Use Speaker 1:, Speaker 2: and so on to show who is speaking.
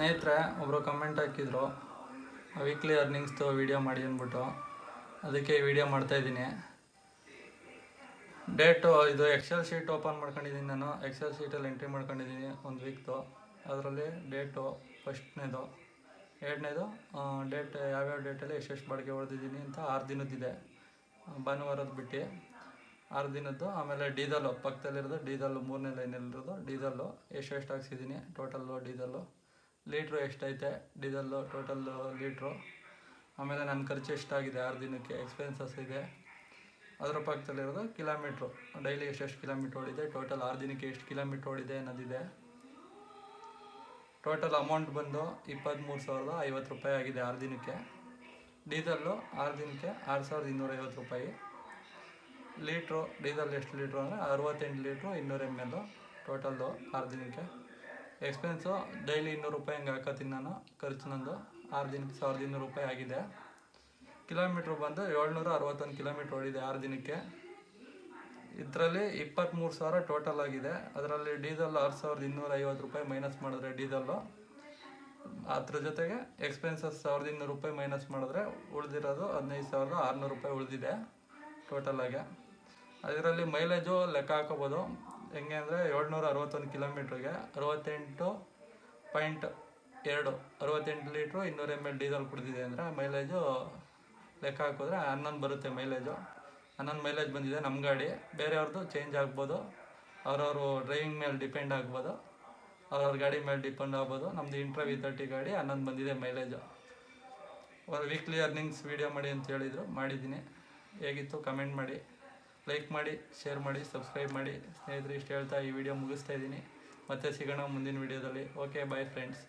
Speaker 1: ಸ್ನೇಹಿತರೆ ಒಬ್ಬರು ಕಮೆಂಟ್ ಹಾಕಿದ್ರು ವೀಕ್ಲಿ ಅರ್ನಿಂಗ್ಸ್ದು ವೀಡಿಯೋ ಮಾಡಿ ಅಂದ್ಬಿಟ್ಟು. ಅದಕ್ಕೆ ಮಾಡ್ತಾ ಮಾಡ್ತಾಯಿದ್ದೀನಿ ಡೇಟು ಇದು ಎಕ್ಸೆಲ್ ಶೀಟ್ ಓಪನ್ ಮಾಡ್ಕೊಂಡಿದ್ದೀನಿ ನಾನು. ಎಕ್ಸೆಲ್ ಶೀಟಲ್ಲಿ ಎಂಟ್ರಿ ಮಾಡ್ಕೊಂಡಿದ್ದೀನಿ ಒಂದು ವೀಕ್ದು ಅದರಲ್ಲಿ ಡೇಟು ಫಸ್ಟ್ನೇದು ಎರಡನೇದು ಡೇಟ್ ಯಾವ್ಯಾವ ಡೇಟಲ್ಲಿ ಎಷ್ಟೆಷ್ಟು ಬಾಡಿಗೆ ಹೊಡೆದಿದ್ದೀನಿ ಅಂತ ಆರು ದಿನದ್ದಿದೆ. ಭಾನುವಾರದ ಬಿಟ್ಟು. ಆರು ದಿನದ್ದು, ಆಮೇಲೆ ಡೀಸಲು ಪಕ್ಕದಲ್ಲಿರೋದು ಡೀಸಲ್ಲು ಮೂರನೇ ಲೈನಲ್ಲಿರೋದು ಡೀಸಲ್ಲು ಎಷ್ಟೆಷ್ಟು ಹಾಕ್ಸಿದ್ದೀನಿ ಟೋಟಲ್ಲು ಡೀಸಲ್ಲು ಲೀಟ್ರು ಎಷ್ಟೈತೆ? Diesel, total litre? ಆಮೇಲೆ ನನ್ನ ಖರ್ಚು ಎಷ್ಟಾಗಿದೆ? ಆರು ದಿನಕ್ಕೆ ಎಕ್ಸ್ಪೆನ್ಸಸ್ ಇದೆ. ಅದರ ಪಕ್ಕದಲ್ಲಿರೋದು ಕಿಲೋಮೀಟ್ರು. ಡೈಲಿ ಎಷ್ಟೆಷ್ಟು ಕಿಲೋಮೀಟ್ರ್ ಓಡಿದೆ? ಟೋಟಲ್ ಆರು ದಿನಕ್ಕೆ ಎಷ್ಟು ಕಿಲೋಮೀಟ್ರ್ ಓಡಿದೆ ಅನ್ನೋದಿದೆ. ಟೋಟಲ್ ಅಮೌಂಟ್ ಬಂದು ಇಪ್ಪತ್ತ್ಮೂರು ಸಾವಿರದ ಐವತ್ತು ರೂಪಾಯಿ ಆಗಿದೆ ಆರು ದಿನಕ್ಕೆ. ಡೀಸೆಲ್ಲು ಆರು ದಿನಕ್ಕೆ ಆರು ಸಾವಿರದ ಇನ್ನೂರೈವತ್ತು ರೂಪಾಯಿ. ಲೀಟ್ರು, ಡೀಸೆಲ್ ಎಷ್ಟು ಲೀಟ್ರು ಅಂದರೆ ಅರವತ್ತೆಂಟು ಲೀಟ್ರು ಇನ್ನೂರ ಎಂ ಎಲ್ಲು ಟೋಟಲ್ಲು ಆರು ದಿನಕ್ಕೆ. ಎಕ್ಸ್ಪೆನ್ಸು ಡೈಲಿ ಇನ್ನೂರು ರೂಪಾಯಿ ಹಂಗೆ ಹಾಕತ್ತೀನಿ ನಾನು, ಖರ್ಚು ನಂದು. ಆರು ದಿನಕ್ಕೆ ಸಾವಿರದ ಇನ್ನೂರು ರೂಪಾಯಿ ಆಗಿದೆ. ಕಿಲೋಮೀಟ್ರ್ ಬಂದು ಏಳ್ನೂರ ಅರವತ್ತೊಂದು ಕಿಲೋಮೀಟ್ರ್ ಓಡಿದೆ ಆರು ದಿನಕ್ಕೆ. ಇದರಲ್ಲಿ ಇಪ್ಪತ್ತ್ಮೂರು ಸಾವಿರ ಟೋಟಲ್ ಆಗಿದೆ. ಅದರಲ್ಲಿ ಡೀಸೆಲ್ ಆರು ಸಾವಿರದ ಇನ್ನೂರ ಐವತ್ತು ರೂಪಾಯಿ ಮೈನಸ್ ಮಾಡಿದ್ರೆ ಡೀಸೆಲ್ಲು ಅದ್ರ ಜೊತೆಗೆ ಎಕ್ಸ್ಪೆನ್ಸಸ್ ಸಾವಿರದ ಇನ್ನೂರು ರೂಪಾಯಿ ಮೈನಸ್ ಮಾಡಿದ್ರೆ ಉಳಿದಿರೋದು ಹದಿನೈದು ಸಾವಿರದ ಆರುನೂರು ರೂಪಾಯಿ ಉಳಿದಿದೆ ಟೋಟಲಾಗೆ ಅದರಲ್ಲಿ ಮೈಲೇಜು ಲೆಕ್ಕ ಹಾಕೋಬೋದು. ಹೆಂಗೆ ಅಂದರೆ ಏಳ್ನೂರ ಅರವತ್ತೊಂದು ಕಿಲೋಮೀಟ್ರಿಗೆ ಅರವತ್ತೆಂಟು ಪಾಯಿಂಟ್ ಎರಡು, ಅರವತ್ತೆಂಟು ಲೀಟ್ರು ಇನ್ನೂರು ಎಂ ಎಲ್ ಡೀಸೆಲ್ ಕುಡಿದಿದೆ ಅಂದರೆ ಮೈಲೇಜು ಲೆಕ್ಕ ಹಾಕಿದ್ರೆ ಹನ್ನೊಂದು ಬರುತ್ತೆ ಮೈಲೇಜು ಹನ್ನೊಂದು ಮೈಲೇಜ್ ಬಂದಿದೆ ನಮ್ಮ ಗಾಡಿ. ಬೇರೆಯವ್ರದ್ದು ಚೇಂಜ್ ಆಗ್ಬೋದು. ಅವ್ರವರು ಡ್ರೈವಿಂಗ್ ಮೇಲೆ ಡಿಪೆಂಡ್ ಆಗ್ಬೋದು. ಅವ್ರವ್ರ ಗಾಡಿ ಮೇಲೆ ಡಿಪೆಂಡ್ ಆಗ್ಬೋದು. ನಮ್ಮದು ಇಂಟ್ರ ವಿ ತರ್ಟಿ ಗಾಡಿ ಹನ್ನೊಂದು ಬಂದಿದೆ ಮೈಲೇಜು ವೀಕ್ಲಿ ಅರ್ನಿಂಗ್ಸ್ ವೀಡಿಯೋ ಮಾಡಿ ಅಂತ ಹೇಳಿದರು. ಮಾಡಿದ್ದೀನಿ. ಹೇಗಿತ್ತು? ಕಮೆಂಟ್ ಮಾಡಿ. ಲೈಕ್ ಮಾಡಿ ಶೇರ್ ಮಾಡಿ ಸಬ್ಸ್ಕ್ರೈಬ್ ಮಾಡಿ. ಸ್ನೇಹಿತರೆ, ಇಷ್ಟು ಹೇಳ್ತಾ ಈ ವಿಡಿಯೋ ಮುಗಿಸ್ತಾ ಇದ್ದೀನಿ. ಮತ್ತೆ ಸಿಗೋಣ ಮುಂದಿನ ವಿಡಿಯೋದಲ್ಲಿ ಓಕೆ ಬಾಯ್ ಫ್ರೆಂಡ್ಸ್